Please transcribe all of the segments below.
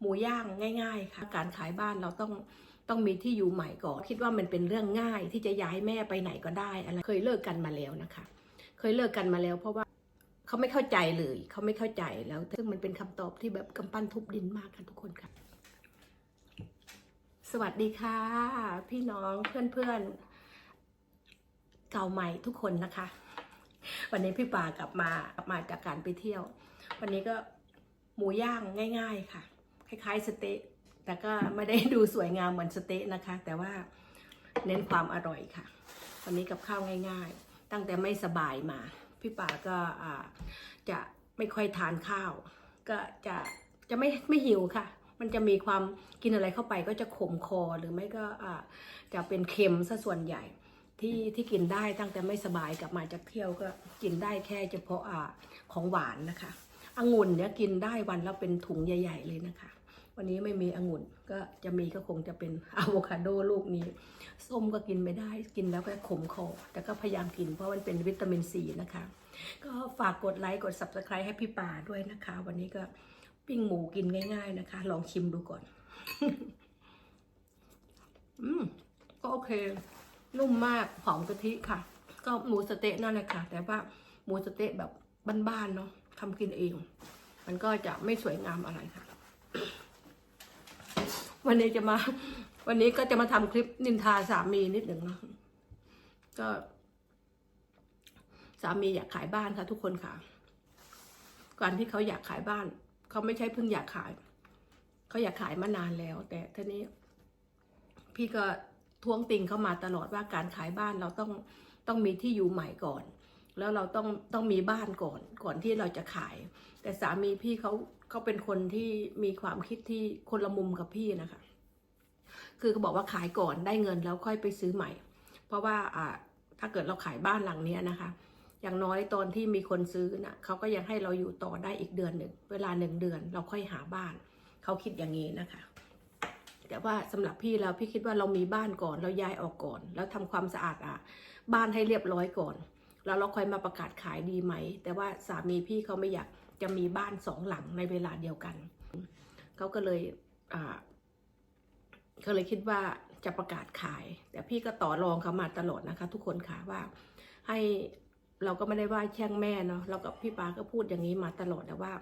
หมูย่างง่าย ๆ ค่ะ การขายบ้านเราต้องต้องมีที่อยู่ใหม่ก่อน คิดว่ามันเป็นเรื่องง่ายที่จะย้ายแม่ไปไหนก็ได้อะไรเคยเลิกกันมาแล้วนะคะ เคยเลิกกันมาแล้วเพราะว่าเขาไม่เข้าใจเลยเขาไม่เข้าใจแล้วซึ่งมันเป็นคำตอบที่แบบกำปั้นทุบดินมากค่ะทุกคนค่ะ สวัสดีค่ะ พี่น้องเพื่อนๆ เก่าใหม่ทุกคนนะคะ วันนี้พี่ป่ากลับมากลับมาจากการไปเที่ยว วันนี้ก็หมูย่างง่าย ๆ ค่ะ คล้ายๆสเต๊ะแต่ก็ไม่ได้ดูสวยงามเหมือนสเต๊ะนะคะ แต่ว่าเน้นความอร่อยค่ะ วันนี้กับข้าวง่ายๆ ตั้งแต่ไม่สบายมา พี่ป่าก็จะไม่ค่อยทานข้าว ก็จะจะไม่ไม่หิวค่ะ มันจะมีความกินอะไรเข้าไปก็จะขมคอหรือไม่ก็จะเป็นเค็มซะส่วนใหญ่ที่ที่กินได้ตั้งแต่ไม่สบายกลับมาจากเที่ยวก็กินได้แค่เฉพาะของหวานนะคะองุ่นเนี่ยกินได้วันละเป็นถุงใหญ่ ๆ เลยนะคะ วันนี้ไม่มีองุ่นก็จะมีก็คงจะเป็นอะโวคาโดลูกนี้ ส้มก็กินไม่ได้กินแล้วก็ขมคอแต่ก็พยายามกินเพราะมันเป็นวิตามินซีนะคะ ก็ฝากกดไลค์กด subscribe ให้พี่ป่าด้วยนะคะ วันนี้ก็ปิ้งหมูกินง่าย ๆนะคะ ลองชิมดูก่อน อืมก็โอเค นุ่มมากหอมกะทิค่ะ ก็หมูสเต๊ะนั่นแหละค่ะ แต่ว่าหมูสเต๊ะแบบบ้านๆเนาะทำกินเอง มันก็จะไม่สวยงามอะไรค่ะ วันนี้จะมา วันนี้ก็จะมาทำคลิปนินทาสามีนิดหนึ่งเนาะก็ สามีอยากขายบ้านค่ะ ทุกคนค่ะก่อนที่เขาอยากขายบ้าน เขาไม่ใช่เพิ่งอยากขาย เขาอยากขายมานานแล้ว แต่ทีนี้ พี่ก็ท้วงติงเข้ามาตลอดว่าการขายบ้านเราต้องต้องมีที่อยู่ใหม่ก่อน แล้วเราต้องต้องมีบ้านก่อน ก่อนที่เราจะขาย แต่สามีพี่เขา เขาเป็นคนที่มีความคิดที่คนละมุมกับพี่นะคะ คือเขาบอกว่าขายก่อนได้เงินแล้วค่อยไปซื้อใหม่ เพราะว่าถ้าเกิดเราขายบ้านหลังนี้นะคะ อย่างน้อยตอนที่มีคนซื้อนะเขาก็ยังให้เราอยู่ต่อได้อีกเดือนหนึ่งเวลาหนึ่งเดือน เราค่อยหาบ้าน เขาคิดอย่างนี้นะคะแต่ว่าสำหรับพี่แล้วพี่คิดว่าเรามีบ้านก่อนเราย้ายออกก่อน แล้วทำความสะอาดอะบ้านให้เรียบร้อยก่อน แล้วเราค่อยมาประกาศขายดีไหม แต่ว่าสามีพี่เขาไม่อยาก จะมีบ้านสองหลังในเวลาเดียวกัน เขาก็เลยเขาเลยคิดว่าจะประกาศขาย แต่พี่ก็ต่อรองเขามาตลอดนะคะ ทุกคนค่ะว่า ให้เราก็ไม่ได้ว่าแช่งแม่เนาะเรากับพี่ปาก็พูดอย่างนี้มาตลอดแต่ว่า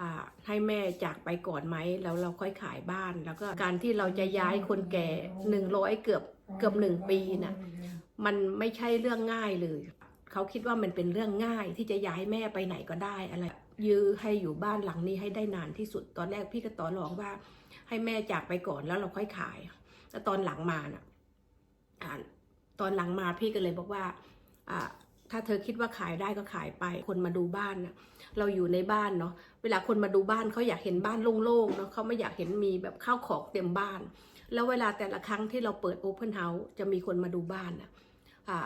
อ่าให้แม่จากไปก่อนไหมแล้วเราค่อยขายบ้าน แล้วก็การที่เราจะย้ายคนแก่หนึ่งร้อยเกือบเกือบหนึ่งปีนะมันไม่ใช่เรื่องง่ายเลย เขาคิดว่ามันเป็นเรื่องง่ายที่จะย้ายแม่ไปไหนก็ได้อะไร ยื้อให้อยู่บ้านหลังนี้ให้ได้นานที่สุด ตอนแรกพี่ก็ต่อรองว่า ให้แม่จากไปก่อนแล้วเราค่อยขายแล้วตอนหลังมาน่ะอ่าตอนหลังมาพี่ก็เลยบอกว่าถ้าเธอคิดว่าขายได้ก็ขายไป คนมาดูบ้านนะเราอยู่ในบ้านเนาะ เวลาคนมาดูบ้านเขาอยากเห็นบ้านโล่งๆเนาะเขาไม่อยากเห็นมีแบบข้าวของเต็มบ้าน แล้วเวลาแต่ละครั้งที่เราเปิดโอเพนเฮาส์จะมีคนมาดูบ้านนะอ่า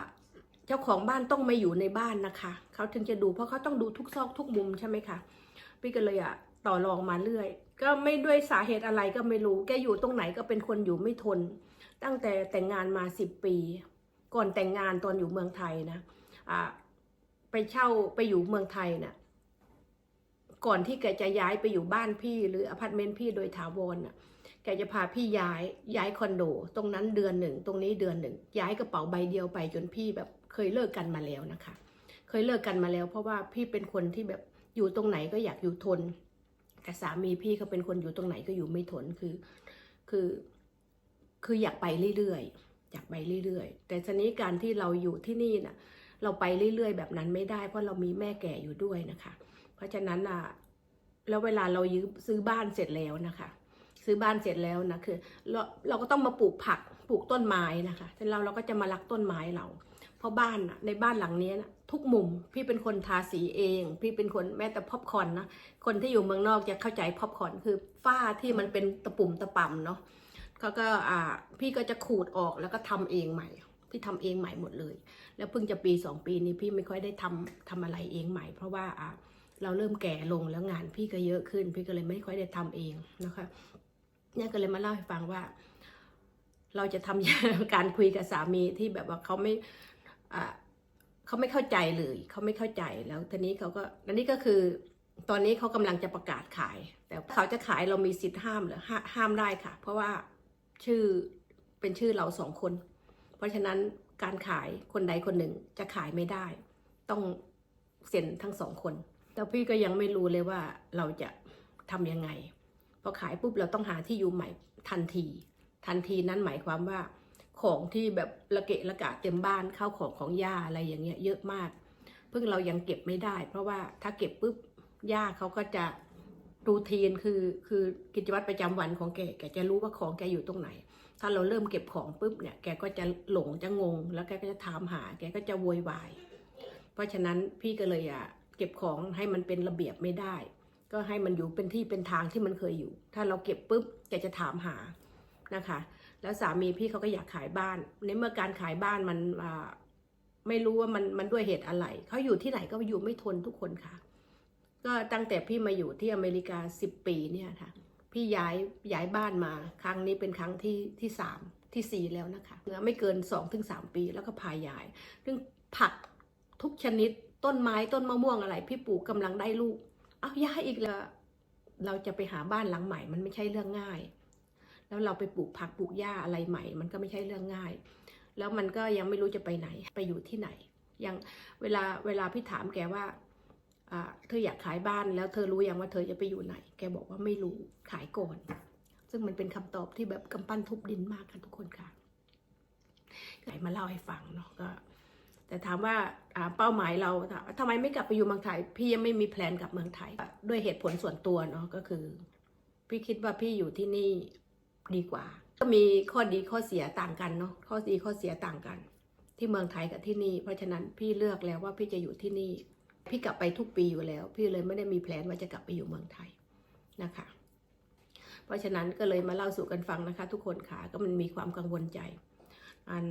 เจ้าของบ้านต้องมาอยู่ในบ้านนะคะเขาถึงจะดูเพราะเขาต้องดูทุกซอกทุกมุมใช่ไหมคะพี่ก็เลยอะต่อรองมาเรื่อย ก็ไม่ด้วยสาเหตุอะไรก็ไม่รู้ แกอยู่ตรงไหนก็เป็นคนอยู่ไม่ทน ตั้งแต่แต่งงานมาสิบปี ก่อนแต่งงานตอนอยู่เมืองไทยนะอ่าไปเช่าไปอยู่เมืองไทยน่ะก่อนที่แกจะย้ายไปอยู่บ้านพี่หรืออพาร์ตเมนต์พี่โดยถาวรน่ะ แกจะพาพี่ย้ายย้ายคอนโด ตรงนั้นเดือนหนึ่ง ตรงนี้เดือนหนึ่ง ย้ายกระเป๋าใบเดียวไปจนพี่แบบ เคยเลิกกันมาแล้วนะคะ เคยเลิกกันมาแล้ว เพราะว่าพี่เป็นคนที่แบบอยู่ตรงไหนก็อยากอยู่ทน แต่สามีพี่เขาเป็นคนอยู่ตรงไหนก็อยู่ไม่ทนคือคือคืออยากไปเรื่อยๆอยากไปเรื่อยๆ แต่ทีนี้การที่เราอยู่ที่นี่น่ะเราไปเรื่อยๆ แบบนั้นไม่ได้ เพราะเรามีแม่แก่อยู่ด้วยนะคะ เพราะฉะนั้นอะแล้วเวลาเรายืมซื้อบ้านเสร็จแล้วนะคะ ซื้อบ้านเสร็จแล้วนะคือเราเราก็ต้องมาปลูกผักปลูกต้นไม้นะคะเสร็จแล้วเราก็จะมารักต้นไม้เรา เพราะบ้านนะในบ้านหลังนี้นะทุกมุมพี่เป็นคนทาสีเอง พี่เป็นคนแม้แต่พ็อปคอนนะคนที่อยู่เมืองนอกจะเข้าใจพ็อปคอนคือฝ้าที่มันเป็นตะปุ่มตะป่ำเนาะเขาก็อ่าพี่ก็จะขูดออกแล้วก็ทำเองใหม่พี่ทำเองใหม่หมดเลย แล้วเพิ่งจะปีสองปีนี้พี่ไม่ค่อยได้ทำทำอะไรเองใหม่ เพราะว่าอ่าเราเริ่มแก่ลงแล้วงานพี่ก็เยอะขึ้น พี่ก็เลยไม่ค่อยได้ทำเองนะคะเนี่ยก็เลยมาเล่าให้ฟังว่า เราจะทำการคุยกับสามีที่แบบว่าเขาไม่ เขาไม่เข้าใจเลยเขาไม่เข้าใจแล้วทีนี้เขาก็อันนี้ก็คือตอนนี้เขากำลังจะประกาศขาย แต่เขาจะขายเรามีสิทธิ์ห้ามเหรือห้าห้ามได้ค่ะ เพราะว่าชื่อเป็นชื่อเราสองคน เพราะฉะนั้นการขายคนใดคนหนึ่งจะขายไม่ได้ ต้องเซ็นทั้งสองคน แต่พี่ก็ยังไม่รู้เลยว่าเราจะทำยังไงพอขายปุ๊บเราต้องหาที่อยู่ใหม่ทันที ทันทีนั้นหมายความว่า ของที่แบบระเกะระกะเต็มบ้านข้าวของของย่าอะไรอย่างเงี้ยเยอะมาก เพิ่งเรายังเก็บไม่ได้ เพราะว่าถ้าเก็บปุ๊บย่าเขาก็จะรูทีนคือคือกิจวัตรประจำวันของแกแกจะรู้ว่าของแกอยู่ตรงไหน ถ้าเราเริ่มเก็บของปุ๊บเนี่ยแกก็จะหลงจะงง แล้วแกก็จะถามหา แกก็จะโวยวาย เพราะฉะนั้นพี่ก็เลยอะเก็บของให้มันเป็นระเบียบไม่ได้ ก็ให้มันอยู่เป็นที่เป็นทางที่มันเคยอยู่ ถ้าเราเก็บปุ๊บแกจะถามหานะคะ แล้วสามีพี่เขาก็อยากขายบ้านในเมื่อการขายบ้านมันไม่รู้ว่ามันมันด้วยเหตุอะไรเขาอยู่ที่ไหนก็อยู่ไม่ทนทุกคนค่ะ ก็ตั้งแต่พี่มาอยู่ที่อเมริกาสิบปีเนี่ยค่ะ พี่ย้ายย้ายบ้านมา ครั้งนี้เป็นครั้งที่ที่สามที่สี่แล้วนะคะไม่เกินสองถึงสามปีแล้วก็พายายซึ่งผักทุกชนิดต้นไม้ต้นมะม่วงอะไร พี่ปลูกกำลังได้ลูก เอาย้ายอีกแล้วเราจะไปหาบ้านหลังใหม่มันไม่ใช่เรื่องง่าย แล้วเราไปปลูกผักปลูกหญ้าอะไรใหม่ มันก็ไม่ใช่เรื่องง่าย แล้วมันก็ยังไม่รู้จะไปไหนไปอยู่ที่ไหนยังเวลาเวลาพี่ถามแกว่าเธออยากขายบ้านแล้วเธอรู้ยังว่าเธอจะไปอยู่ไหน แกบอกว่าไม่รู้ขายก่อน ซึ่งมันเป็นคำตอบที่แบบกำปั้นทุบดินมากค่ะทุกคนค่ะไหนมาเล่าให้ฟังเนาะก็ แต่ถามว่าเป้าหมายเราทำไมไม่กลับไปอยู่เมืองไทย พี่ยังไม่มีแพลนกลับเมืองไทย ด้วยเหตุผลส่วนตัวเนาะก็คือ พี่คิดว่าพี่อยู่ที่นี่ ดีกว่า ก็มีข้อดีข้อเสียต่างกันเนาะข้อดีข้อเสียต่างกัน ที่เมืองไทยกับที่นี่ เพราะฉะนั้นพี่เลือกแล้วว่าพี่จะอยู่ที่นี่ พี่กลับไปทุกปีอยู่แล้ว พี่เลยไม่ได้มีแพลนว่าจะกลับไปอยู่เมืองไทยนะคะ เพราะฉะนั้นก็เลยมาเล่าสู่กันฟังนะคะ ทุกคนค่ะก็มันมีความกังวลใจ อัน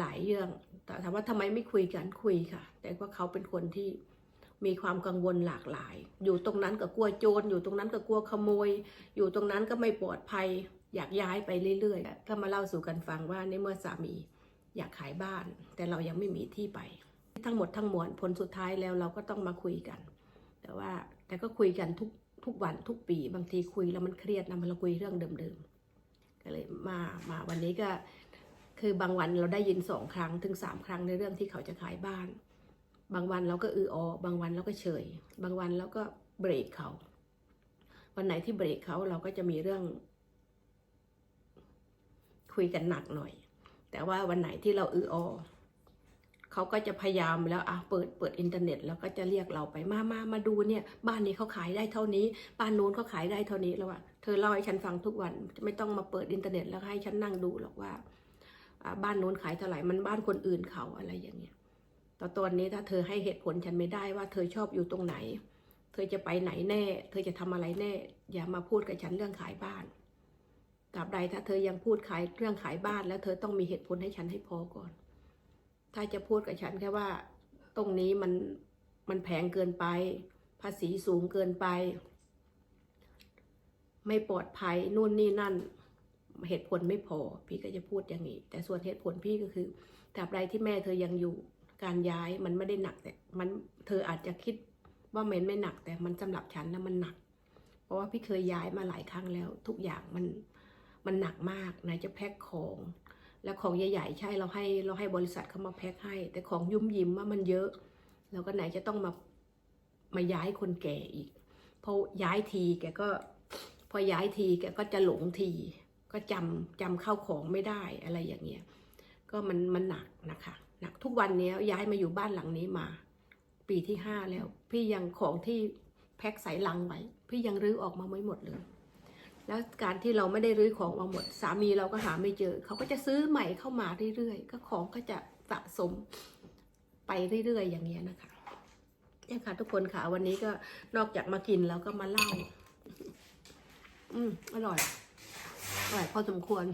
หลาย ๆ เรื่องแต่ถามว่าทำไมไม่คุยกันคุยค่ะ แต่ว่าเขาเป็นคนที่มีความกังวลหลากหลาย อยู่ตรงนั้นก็กลัวโจร อยู่ตรงนั้นก็กลัวขโมย อยู่ตรงนั้นก็ไม่ปลอดภัย อยากย้ายไปเรื่อยๆก็มาเล่าสู่กันฟังว่าในเมื่อสามีอยากขายบ้าน แต่เรายังไม่มีที่ไป ทั้งหมดทั้งมวลผลสุดท้ายแล้วเราก็ต้องมาคุยกัน แต่ว่าแต่ก็คุยกันทุกทุกวันทุกปีบางทีคุยแล้วมันเครียดนะมันเราคุยเรื่องเดิมๆก็เลยมามาวันนี้ก็คือบางวันเราได้ยินสองครั้งถึงสามครั้งในเรื่องที่เขาจะขายบ้าน บางวันเราก็อืออบางวันเราก็เฉย บางวันเราก็เบรกเขา วันไหนที่เบรกเขาเราก็จะมีเรื่อง คุยกันหนักหน่อย แต่ว่าวันไหนที่เราอืออเขาก็จะพยายามแล้วอะเปิดเปิดอินเทอร์เน็ต แล้วก็จะเรียกเราไปมามามาดูเนี่ย บ้านนี้เขาขายได้เท่านี้ บ้านนู้นเขาขายได้เท่านี้แล้วว่าเธอเล่าให้ฉันฟังทุกวันไม่ต้องมาเปิดอินเทอร์เน็ต แล้วให้ฉันนั่งดูหรอกว่าบ้านโน้นขายเท่าไหร่ มันบ้านคนอื่นเขาอะไรอย่างเงี้ยแต่ตอนนี้ถ้าเธอให้เหตุผลฉันไม่ได้ว่าเธอชอบอยู่ตรงไหน เธอจะไปไหนแน่ เธอจะทำอะไรแน่ อย่ามาพูดกับฉันเรื่องขายบ้าน ตราบใดถ้าเธอยังพูดขายเรื่องขายบ้านแล้วเธอต้องมีเหตุผลให้ฉันให้พอก่อน ถ้าจะพูดกับฉันแค่ว่า ตรงนี้มันมันแพงเกินไป ภาษีสูงเกินไป ไม่ปลอดภัยนู่นนี่นั่น เหตุผลไม่พอ พี่ก็จะพูดอย่างนี้ แต่ส่วนเหตุผลพี่ก็คือตราบใดที่แม่เธอยังอยู่การย้ายมันไม่ได้หนักแต่มันเธออาจจะคิดว่ามันไม่หนักแต่มันสำหรับฉันนะมันหนัก เพราะว่าพี่เคยย้ายมาหลายครั้งแล้ว ทุกอย่างมัน มันหนักมากไหนจะแพ็คของ แล้วของใหญ่ ๆ ใช่เราให้เราให้บริษัทเขามาแพ็คให้ แต่ของยุ่มยิ้มว่ามันเยอะ แล้วก็ไหนจะต้องมามาย้ายคนแก่อีกพอย้ายทีแกก็ พอย้ายทีแกก็จะหลงที ก็จำจำเข้าของไม่ได้อะไรอย่างเงี้ยก็มันมันหนักนะคะหนักทุกวันนี้ย้ายมาอยู่บ้านหลังนี้มา ปีที่ห้าแล้ว พี่ยังของที่แพ็คใส่ลังไว้ พี่ยังรื้อออกมาไม่หมดเลย แล้วการที่เราไม่ได้รื้อของมาหมด สามีเราก็หาไม่เจอ เขาก็จะซื้อใหม่เข้ามาเรื่อยๆ ก็ของก็จะสะสมไปเรื่อยๆ อย่างเงี้ยนะคะเนี่ยค่ะทุกคนค่ะวันนี้ก็นอกจากมากินแล้วก็มาเล่า อืมอร่อยอร่อยพอสมควร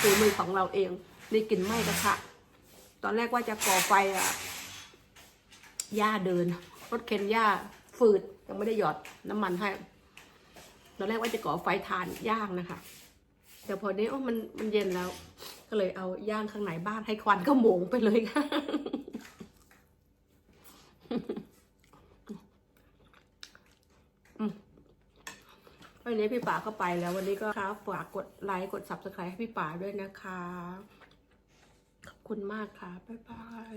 ฝีมือของเราเองนี่กลินไหม้กระทะตอนแรกว่าจะก่อไฟอะย่าเดิน รถเข็นย่าฝืดยังไม่ได้หยอดน้ำมันให้ ตอนแรกว่าจะก่อไฟทานย่างนะคะ แต่พอนี้โอ้มันมันเย็นแล้ว ก็เลยเอาย่างข้างในบ้านให้ควันก็หมงไปเลยค่ะวันนี้พี่ป๋าก็ไปแล้ว วันนี้ก็ครับฝากกดไลค์กด subscribe ให้พี่ป๋าด้วยนะคะ ขอบคุณมากค่ะ บ๊ายบาย